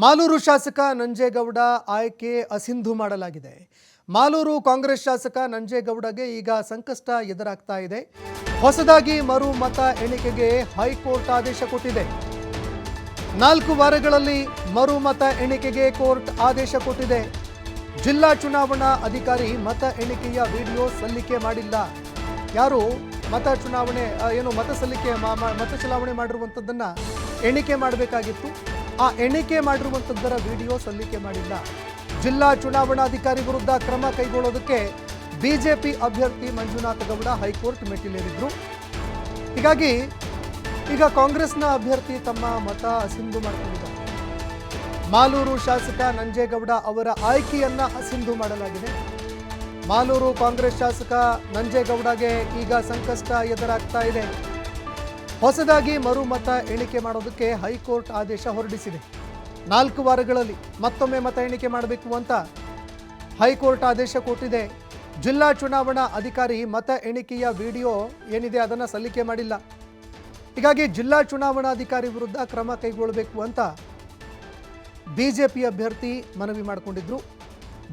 ಮಾಲೂರು ಶಾಸಕ ನಂಜೇಗೌಡ ಆಯ್ಕೆ ಅಸಿಂಧು ಮಾಡಲಾಗಿದೆ. ಮಾಲೂರು ಕಾಂಗ್ರೆಸ್ ಶಾಸಕ ನಂಜೇಗೌಡಗೆ ಈಗ ಸಂಕಷ್ಟ ಎದುರಾಗ್ತಾ ಇದೆ. ಹೊಸದಾಗಿ ಮರು ಮತ ಎಣಿಕೆಗೆ ಹೈಕೋರ್ಟ್ ಆದೇಶ ಕೊಟ್ಟಿದೆ. ನಾಲ್ಕು ವಾರಗಳಲ್ಲಿ ಮರು ಮತ ಎಣಿಕೆಗೆ ಕೋರ್ಟ್ ಆದೇಶ ಕೊಟ್ಟಿದೆ. ಜಿಲ್ಲಾ ಚುನಾವಣಾ ಅಧಿಕಾರಿ ಮತ ಎಣಿಕೆಯ ವಿಡಿಯೋ ಸಲ್ಲಿಕೆ ಮಾಡಿಲ್ಲ. ಯಾರು ಮತ ಚುನಾವಣೆ ಏನು ಮತ ಸಲ್ಲಿಕೆ ಮತ ಚಲಾವಣೆ ಮಾಡಿರುವಂಥದ್ದನ್ನು ಎಣಿಕೆ ಮಾಡಬೇಕಾಗಿತ್ತು. ಆ ಎಣಿಕೆ ಮಾಡಿರುವಂಥದ್ದರ ವಿಡಿಯೋ ಸಲ್ಲಿಕೆ ಮಾಡಿಲ್ಲ. ಜಿಲ್ಲಾ ಚುನಾವಣಾಧಿಕಾರಿ ವಿರುದ್ಧ ಕ್ರಮ ಕೈಗೊಳ್ಳೋದಕ್ಕೆ ಬಿಜೆಪಿ ಅಭ್ಯರ್ಥಿ ಮಂಜುನಾಥ ಗೌಡ ಹೈಕೋರ್ಟ್ ಮೆಟ್ಟಿಲೇರಿದ್ರು. ಹೀಗಾಗಿ ಈಗ ಕಾಂಗ್ರೆಸ್ನ ಅಭ್ಯರ್ಥಿ ತಮ್ಮ ಮತ ಅಸಿಂಧು ಮಾಡಿಕೊಂಡಿದ್ದಾರೆ. ಮಾಲೂರು ಶಾಸಕ ನಂಜೇಗೌಡ ಅವರ ಆಯ್ಕೆಯನ್ನ ಅಸಿಂಧು ಮಾಡಲಾಗಿದೆ. ಮಾಲೂರು ಕಾಂಗ್ರೆಸ್ ಶಾಸಕ ನಂಜೇಗೌಡಗೆ ಈಗ ಸಂಕಷ್ಟ ಎದುರಾಗ್ತಾ ಇದೆ. ಹೊಸದಾಗಿ ಮರು ಮತ ಎಣಿಕೆ ಮಾಡೋದಕ್ಕೆ ಹೈಕೋರ್ಟ್ ಆದೇಶ ಹೊರಡಿಸಿದೆ. ನಾಲ್ಕು ವಾರಗಳಲ್ಲಿ ಮತ್ತೊಮ್ಮೆ ಮತ ಎಣಿಕೆ ಮಾಡಬೇಕು ಅಂತ ಹೈಕೋರ್ಟ್ ಆದೇಶ ಕೊಟ್ಟಿದೆ. ಜಿಲ್ಲಾ ಚುನಾವಣಾ ಅಧಿಕಾರಿ ಮತ ಎಣಿಕೆಯ ವಿಡಿಯೋ ಏನಿದೆ ಅದನ್ನು ಸಲ್ಲಿಕೆ ಮಾಡಿಲ್ಲ. ಹೀಗಾಗಿ ಜಿಲ್ಲಾ ಚುನಾವಣಾಧಿಕಾರಿ ವಿರುದ್ಧ ಕ್ರಮ ಕೈಗೊಳ್ಳಬೇಕು ಅಂತ ಬಿಜೆಪಿ ಅಭ್ಯರ್ಥಿ ಮನವಿ ಮಾಡಿಕೊಂಡಿದ್ರು.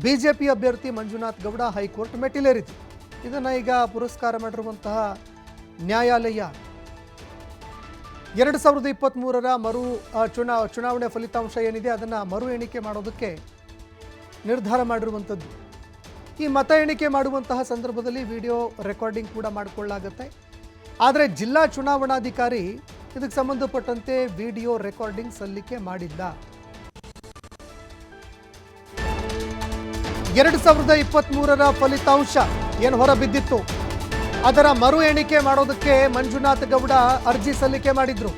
ಬಿಜೆಪಿ ಅಭ್ಯರ್ಥಿ ಮಂಜುನಾಥ್ ಗೌಡ ಹೈಕೋರ್ಟ್ ಮೆಟ್ಟಿಲೇರಿತು ಇದನ್ನು ಈಗ ಪುರಸ್ಕಾರ ಮಾಡಿರುವಂತಹ ನ್ಯಾಯಾಲಯ ಎರಡು ಸಾವಿರದ ಇಪ್ಪತ್ತ್ಮೂರರ ಮರು ಚುನಾ, ಚುನಾವಣೆ ಫಲಿತಾಂಶ ಏನಿದೆ ಅದನ್ನು ಮರು ಎಣಿಕೆ ಮಾಡೋದಕ್ಕೆ ನಿರ್ಧಾರ ಮಾಡಿರುವಂಥದ್ದು. ಈ ಮತ ಎಣಿಕೆ ಮಾಡುವಂತಹ ಸಂದರ್ಭದಲ್ಲಿ ವಿಡಿಯೋ ರೆಕಾರ್ಡಿಂಗ್ ಕೂಡ ಮಾಡಿಕೊಳ್ಳಾಗುತ್ತೆ ಆದರೆ ಜಿಲ್ಲಾ ಚುನಾವಣಾಧಿಕಾರಿ ಇದಕ್ಕೆ ಸಂಬಂಧಪಟ್ಟಂತೆ ವಿಡಿಯೋ ರೆಕಾರ್ಡಿಂಗ್ ಸಲ್ಲಿಕೆ ಮಾಡಿಲ್ಲ. ಎರಡು ಸಾವಿರದ ಇಪ್ಪತ್ತ್ಮೂರರ ಫಲಿತಾಂಶ ಏನು ಹೊರ ಬಿದ್ದಿತ್ತು ಅದರ ಮರು ಎಣಿಕೆ ಮಾಡೋದಕ್ಕೆ ಮಂಜುನಾಥ್ ಗೌಡ ಅರ್ಜಿ ಸಲ್ಲಿಕೆ ಮಾಡಿದ್ರು.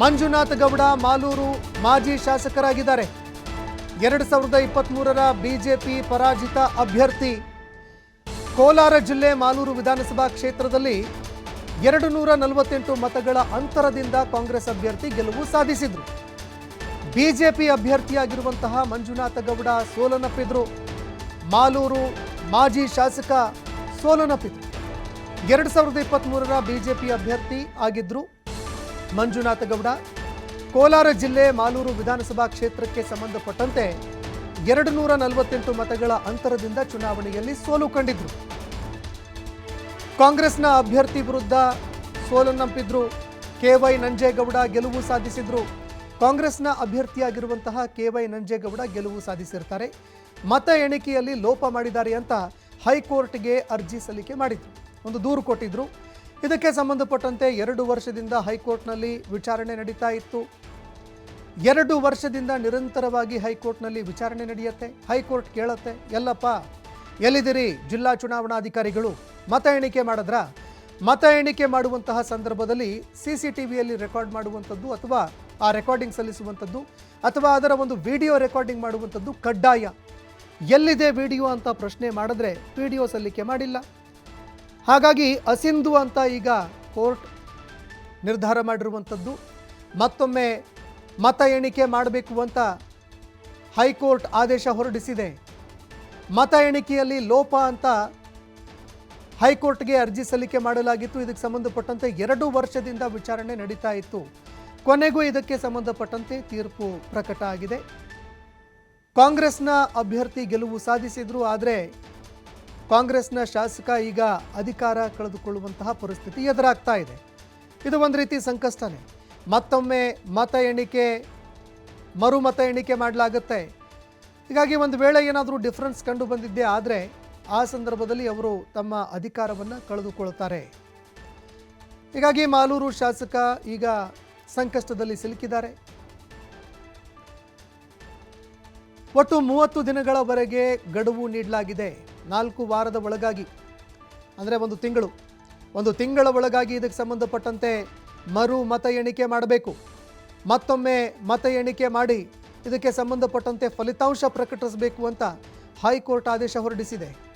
ಮಂಜುನಾಥ್ ಗೌಡ ಮಾಲೂರು ಮಾಜಿ ಶಾಸಕರಾಗಿದ್ದಾರೆ. ಎರಡು ಸಾವಿರದ ಇಪ್ಪತ್ತ್ಮೂರರ ಬಿಜೆಪಿ ಪರಾಜಿತ ಅಭ್ಯರ್ಥಿ. ಕೋಲಾರ ಜಿಲ್ಲೆ ಮಾಲೂರು ವಿಧಾನಸಭಾ ಕ್ಷೇತ್ರದಲ್ಲಿ ಎರಡು ನೂರ ನಲವತ್ತೆಂಟು ಮತಗಳ ಅಂತರದಿಂದ ಕಾಂಗ್ರೆಸ್ ಅಭ್ಯರ್ಥಿ ಗೆಲುವು ಸಾಧಿಸಿದ್ರು. ಬಿಜೆಪಿ ಅಭ್ಯರ್ಥಿಯಾಗಿರುವಂತಹ ಮಂಜುನಾಥ ಗೌಡ ಸೋಲನಪ್ಪಿದ್ರು. ಮಾಲೂರು ಮಾಜಿ ಶಾಸಕ ಸೋಲನಪ್ಪಿದ್ರು. ಎರಡು ಸಾವಿರದ ಇಪ್ಪತ್ತ್ಮೂರರ ಬಿಜೆಪಿ ಅಭ್ಯರ್ಥಿ ಆಗಿದ್ರು ಮಂಜುನಾಥ ಗೌಡ. ಕೋಲಾರ ಜಿಲ್ಲೆ ಮಾಲೂರು ವಿಧಾನಸಭಾ ಕ್ಷೇತ್ರಕ್ಕೆ ಸಂಬಂಧಪಟ್ಟಂತೆ ಎರಡು ನೂರ ನಲವತ್ತೆಂಟು ಮತಗಳ ಅಂತರದಿಂದ ಚುನಾವಣೆಯಲ್ಲಿ ಸೋಲು ಕಂಡಿದ್ರು. ಕಾಂಗ್ರೆಸ್ನ ಅಭ್ಯರ್ಥಿ ವಿರುದ್ಧ ಸೋಲನ್ನಪ್ಪಿದ್ರು ಕೆ ವೈ ನಂಜೇಗೌಡ ಗೆಲುವು ಸಾಧಿಸಿದ್ರು. ಕಾಂಗ್ರೆಸ್ನ ಅಭ್ಯರ್ಥಿಯಾಗಿರುವಂತಹ ಕೆ ವೈ ನಂಜೇಗೌಡ ಗೆಲುವು ಸಾಧಿಸಿರ್ತಾರೆ. ಮತ ಎಣಿಕೆಯಲ್ಲಿ ಲೋಪ ಮಾಡಿದ್ದಾರೆ ಅಂತ ಹೈಕೋರ್ಟ್ಗೆ ಅರ್ಜಿ ಸಲ್ಲಿಕೆ ಮಾಡಿದ್ರು. ಒಂದು ದೂರು ಕೊಟ್ಟಿದ್ರು. ಇದಕ್ಕೆ ಸಂಬಂಧಪಟ್ಟಂತೆ ಎರಡು ವರ್ಷದಿಂದ ಹೈಕೋರ್ಟ್ನಲ್ಲಿ ವಿಚಾರಣೆ ನಡೀತಾ ಇತ್ತು. ಎರಡು ವರ್ಷದಿಂದ ನಿರಂತರವಾಗಿ ಹೈಕೋರ್ಟ್ನಲ್ಲಿ ವಿಚಾರಣೆ ನಡೆಯುತ್ತೆ. ಹೈಕೋರ್ಟ್ ಕೇಳತ್ತೆ, ಎಲ್ಲಪ್ಪ, ಎಲ್ಲಿದ್ದೀರಿ? ಜಿಲ್ಲಾ ಚುನಾವಣಾಧಿಕಾರಿಗಳು, ಮತ ಎಣಿಕೆ ಮಾಡಿದ್ರ? ಮತ ಎಣಿಕೆ ಮಾಡುವಂತಹ ಸಂದರ್ಭದಲ್ಲಿ ಸಿ ಸಿ ಟಿ ವಿಯಲ್ಲಿ ರೆಕಾರ್ಡ್ ಮಾಡುವಂಥದ್ದು ಅಥವಾ ಆ ರೆಕಾರ್ಡಿಂಗ್ ಸಲ್ಲಿಸುವಂಥದ್ದು ಅಥವಾ ಅದರ ಒಂದು ವಿಡಿಯೋ ರೆಕಾರ್ಡಿಂಗ್ ಮಾಡುವಂಥದ್ದು ಕಡ್ಡಾಯ. ಎಲ್ಲಿದೆ ವಿಡಿಯೋ ಅಂತ ಪ್ರಶ್ನೆ ಮಾಡಿದ್ರೆ ವಿಡಿಯೋ ಸಲ್ಲಿಕೆ ಮಾಡಿಲ್ಲ. ಹಾಗಾಗಿ ಅಸಿಂಧು ಅಂತ ಈಗ ಕೋರ್ಟ್ ನಿರ್ಧಾರ ಮಾಡಿರುವಂಥದ್ದು. ಮತ್ತೊಮ್ಮೆ ಮತ ಎಣಿಕೆ ಮಾಡಬೇಕು ಅಂತ ಹೈಕೋರ್ಟ್ ಆದೇಶ ಹೊರಡಿಸಿದೆ. ಮತ ಎಣಿಕೆಯಲ್ಲಿ ಲೋಪ ಅಂತ ಹೈಕೋರ್ಟ್ಗೆ ಅರ್ಜಿ ಸಲ್ಲಿಕೆ ಮಾಡಲಾಗಿತ್ತು. ಇದಕ್ಕೆ ಸಂಬಂಧಪಟ್ಟಂತೆ ಎರಡು ವರ್ಷದಿಂದ ವಿಚಾರಣೆ ನಡೀತಾ ಇತ್ತು. ಕೊನೆಗೂ ಇದಕ್ಕೆ ಸಂಬಂಧಪಟ್ಟಂತೆ ತೀರ್ಪು ಪ್ರಕಟ ಆಗಿದೆ. ಕಾಂಗ್ರೆಸ್ನ ಅಭ್ಯರ್ಥಿ ಗೆಲುವು ಸಾಧಿಸಿದ್ರು, ಆದರೆ ಕಾಂಗ್ರೆಸ್ನ ಶಾಸಕ ಈಗ ಅಧಿಕಾರ ಕಳೆದುಕೊಳ್ಳುವಂತಹ ಪರಿಸ್ಥಿತಿ ಎದುರಾಗ್ತಾ ಇದೆ. ಇದು ಒಂದು ರೀತಿ ಸಂಕಷ್ಟನೇ. ಮತ್ತೊಮ್ಮೆ ಮತ ಎಣಿಕೆ ಮರು ಮತ ಎಣಿಕೆ ಮಾಡಲಾಗುತ್ತೆ. ಹೀಗಾಗಿ ಒಂದು ವೇಳೆ ಏನಾದರೂ ಡಿಫ್ರೆನ್ಸ್ ಕಂಡು ಬಂದಿದ್ದೆ ಆದರೆ ಆ ಸಂದರ್ಭದಲ್ಲಿ ಅವರು ತಮ್ಮ ಅಧಿಕಾರವನ್ನು ಕಳೆದುಕೊಳ್ಳುತ್ತಾರೆ ಹೀಗಾಗಿ ಮಾಲೂರು ಶಾಸಕ ಈಗ ಸಂಕಷ್ಟದಲ್ಲಿ ಸಿಲುಕಿದ್ದಾರೆ. ಒಟ್ಟು ಮೂವತ್ತು ದಿನಗಳವರೆಗೆ ಗಡುವು ನೀಡಲಾಗಿದೆ. ನಾಲ್ಕು ವಾರದ ಒಳಗಾಗಿ, ಅಂದರೆ ಒಂದು ತಿಂಗಳು, ಒಂದು ತಿಂಗಳ ಒಳಗಾಗಿ ಇದಕ್ಕೆ ಸಂಬಂಧಪಟ್ಟಂತೆ ಮರು ಮತ ಎಣಿಕೆ ಮಾಡಬೇಕು. ಮತ್ತೊಮ್ಮೆ ಮತ ಎಣಿಕೆ ಮಾಡಿ ಇದಕ್ಕೆ ಸಂಬಂಧಪಟ್ಟಂತೆ ಫಲಿತಾಂಶ ಪ್ರಕಟಿಸಬೇಕು ಅಂತ ಹೈಕೋರ್ಟ್ ಆದೇಶ ಹೊರಡಿಸಿದೆ.